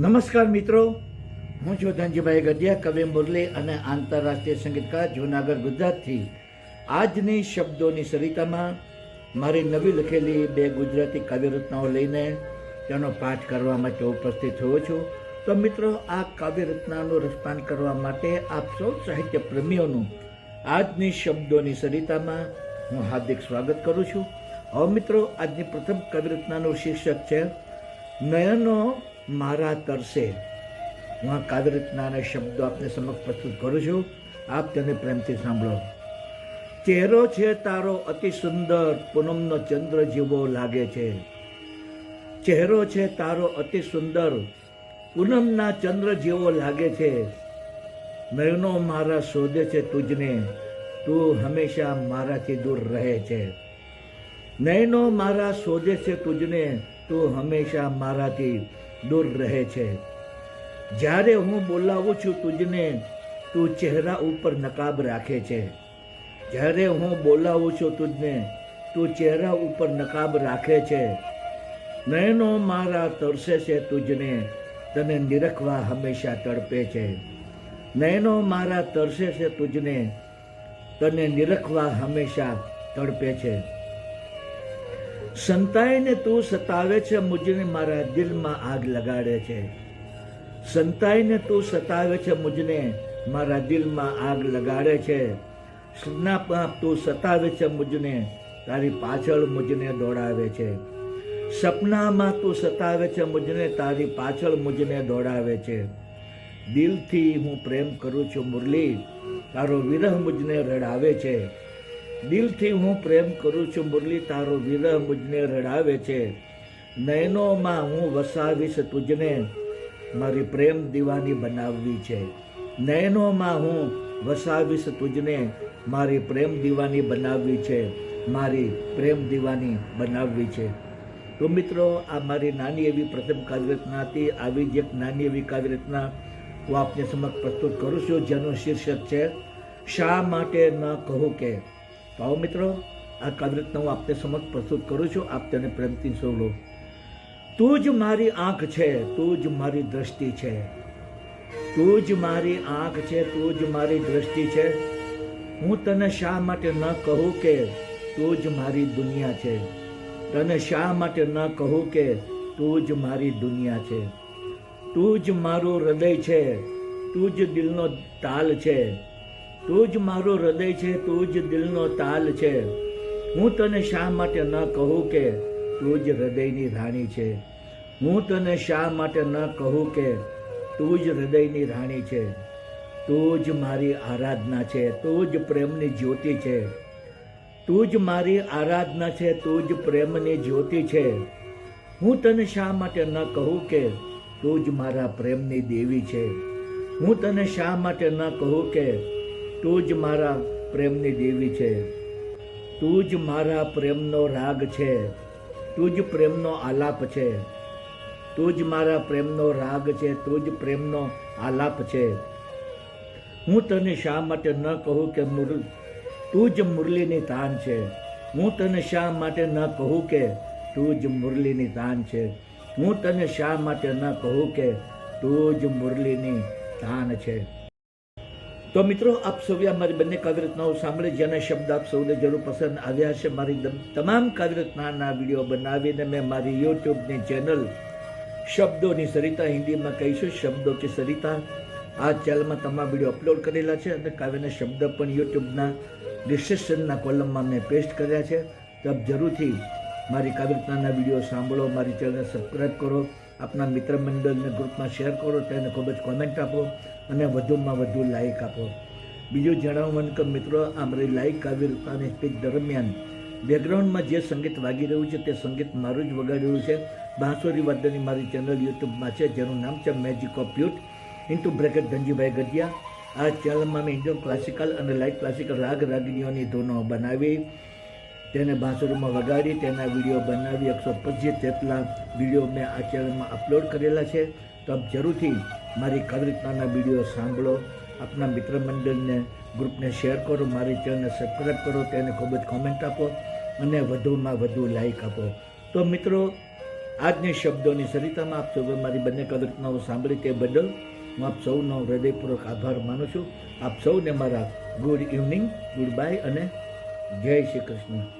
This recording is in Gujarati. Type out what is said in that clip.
નમસ્કાર મિત્રો. હું છું ધનજીભાઈ ગઢિયા, કવિ મુરલી અને આંતરરાષ્ટ્રીય સંગીતકાર, જૂનાગઢ, ગુજરાતથી. આજની શબ્દોની સરિતામાં મારી નવી લખેલી બે ગુજરાતી કાવ્યરચનાઓ લઈને તેનો પાઠ કરવા માટે ઉપસ્થિત થયો છું. તો મિત્રો, આ કાવ્યરચનાનું રસપાન કરવા માટે આપ સૌ સાહિત્ય પ્રેમીઓનું આજની શબ્દોની સરિતામાં હું હાર્દિક સ્વાગત કરું છું. હવે મિત્રો, આજની પ્રથમ કાવ્યરચનાનું શીર્ષક છે, નયનો મારા તરસે હું આ કાદરતનાના શબ્દો આપને સમક્ષ પ્રસ્તુત કરું છું. આપ તેને પ્રેમથી સાંભળો. ચહેરો છે તારો અતિ સુંદર, પૂનમનો ચંદ્ર જેવો લાગે છે. ચહેરો છે તારો અતિ સુંદર, પૂનમના ચંદ્ર જેવો લાગે છે. નયનો મારા શોધે છે તુજને, તું હંમેશા મારાથી દૂર રહે છે. નયનો મારા શોધે છે તુજને, તું હંમેશા મારાથી દૂર રહે છે. જ્યારે હું બોલાવું છું તુજને, તું ચહેરા ઉપર નકાબ રાખે છે. જ્યારે હું બોલાવું છું તુજને, તું ચહેરા ઉપર નકાબ રાખે છે. નયનો મારા તરસે છે તુજને, તને નિરખવા હંમેશા તડપે છે. નયનો મારા તરસે છે તુજને, તને નિરખવા હંમેશા તડપે છે. સંતાઈને તું સતાવે છે, મુજને મારા દિલમાં આગ લગાડે છે. સંતાઈને તું સતાવે છે, મુજને મારા દિલમાં આગ લગાડે છે. સ્નાપ તું સતાવે છે, મુજને તારી પાછળ મુજને દોડાવે છે. સપનામાં તું સતાવે છે, મુજને તારી પાછળ મુજને દોડાવે છે. દિલથી હું પ્રેમ કરું છું, મુરલી, તારો વિરહ મુજને રડાવે છે. દિલથી હું પ્રેમ કરું છું, મુરલી, તારો વિરહ મુજને રડાવે છે. નયનોમાં હું વસાવીશ તુજને, મારી પ્રેમ દીવાની બનાવવી છે. નયનોમાં હું વસાવીશ તુજને, મારી પ્રેમ દીવાની બનાવવી છે. મારી પ્રેમ દીવાની બનાવવી છે. તો મિત્રો, આ મારી નાની એવી પ્રથમ કાવ્યરચના હતી. આવી જ એક નાની એવી કાવ્યરચના હું આપને સમક્ષ પ્રસ્તુત કરું છું, જેનું શીર્ષક છે, શા માટે ન કહું કે આવો મિત્રો, આ કાવ્યરત્ન હું આપને સમક્ષ પ્રસ્તુત કરું છું. આપ તેને પ્રેમથી સાંભળો તું જ મારી આંખ છે, તું જ મારી દ્રષ્ટિ છે. તું જ મારી આંખ છે, તું જ મારી દ્રષ્ટિ છે. હું તને શા માટે ન કહું કે તું જ મારી દુનિયા છે? તને શા માટે ન કહું કે તું જ મારી દુનિયા છે? તું જ મારું હૃદય છે, તું જ દિલનો તાલ છે. તું જ મારું હૃદય છે, તું જ દિલનો તાલ છે. હું તને શા માટે ન કહું કે તું જ હૃદયની રાણી છે? હું તને શા માટે ન કહું કે તું જ હૃદયની રાણી છે? તું જ મારી આરાધના છે, તું જ પ્રેમની જ્યોતિ છે. તું જ મારી આરાધના છે, તું જ પ્રેમની જ્યોતિ છે. હું તને શા માટે ન કહું કે તું જ મારા પ્રેમની દેવી છે? હું તને શા માટે ન કહું કે તું જ મારા પ્રેમની દેવી છે. તું જ મારા પ્રેમનો રાગ છે. તું જ પ્રેમનો આલાપ છે. તું જ મારા પ્રેમનો રાગ છે. તું જ પ્રેમનો આલાપ છે. હું તને શા માટે ન કહું કે મુર તું જ મુરલીની તાન છે. હું તને શા માટે ન કહું કે તું જ મુરલીની તાન છે. હું તને શા માટે ન કહું કે તું જ મુરલીની તાન છે. તો મિત્રો, આપ સૌએ મારી બંને કાવ્યરચનાઓ સાંભળી, જેના શબ્દ આપ સૌને જરૂર પસંદ આવ્યા છે મારી તમામ તમામ કાવ્યરચનાના વીડિયો બનાવીને મેં મારી યુટ્યુબની ચેનલ શબ્દોની સરિતા હિન્દીમાં કહીશું શબ્દો કે સરિતા, આ ચેનલમાં તમામ વીડિયો અપલોડ કરેલા છે અને કાવ્યના શબ્દ પણ યુટ્યુબના ડિસ્ક્રિપ્શનના કોલમમાં મેં પેસ્ટ કર્યા છે. તો આપ જરૂરથી મારી કવિતાના વીડિયો સાંભળો, મારી ચેનલને સબસ્ક્રાઈબ કરો, આપના મિત્ર મંડળને ગ્રુપમાં શેર કરો, તેને ખૂબ જ કોમેન્ટ આપો અને વધુમાં વધુ લાઇક આપો. બીજું જણાવવા મને કે મિત્રો આ મારી લાઇક કાવ્ય રૂપાની સ્પીચ દરમિયાન બેકગ્રાઉન્ડમાં જે સંગીત વાગી રહ્યું છે તે સંગીત મારું જ વગાડી રહ્યું છે. બાંસુરી વાદ્યની મારી ચેનલ યુટ્યુબમાં છે, જેનું નામ છે magic of youth into bracket Dhanjibhai Gadhiya. આ ચેનલમાં મેં ઇન્ડિયન ક્લાસિકલ અને લાઇટ ક્લાસિકલ રાગ રાગિણીઓની ધૂનો બનાવી. તેને બાંસુરીમાં વગાડી, તેના વીડિયો બનાવી, એકસો પચીસ જેટલા વીડિયો મેં આ ચેનલમાં અપલોડ કરેલા છે. તો જરૂરથી મારી કવિતાના વીડિયો સાંભળો. આપના મિત્ર મંડળને, ગ્રુપને શેર કરો, મારી ચેનલને સબસ્ક્રાઈબ કરો, તેને ખૂબ જ કોમેન્ટ આપો અને વધુમાં વધુ લાઈક આપો. તો મિત્રો, આજની શબ્દોની સરિતામાં આપ સૌએ મારી બંને કવિતાઓ સાંભળી તે બદલ હું આપ સૌનો હૃદયપૂર્વક આભાર માનું છું. આપ સૌને મારા ગુડ ઇવનિંગ, ગુડ બાય અને જય શ્રી કૃષ્ણ.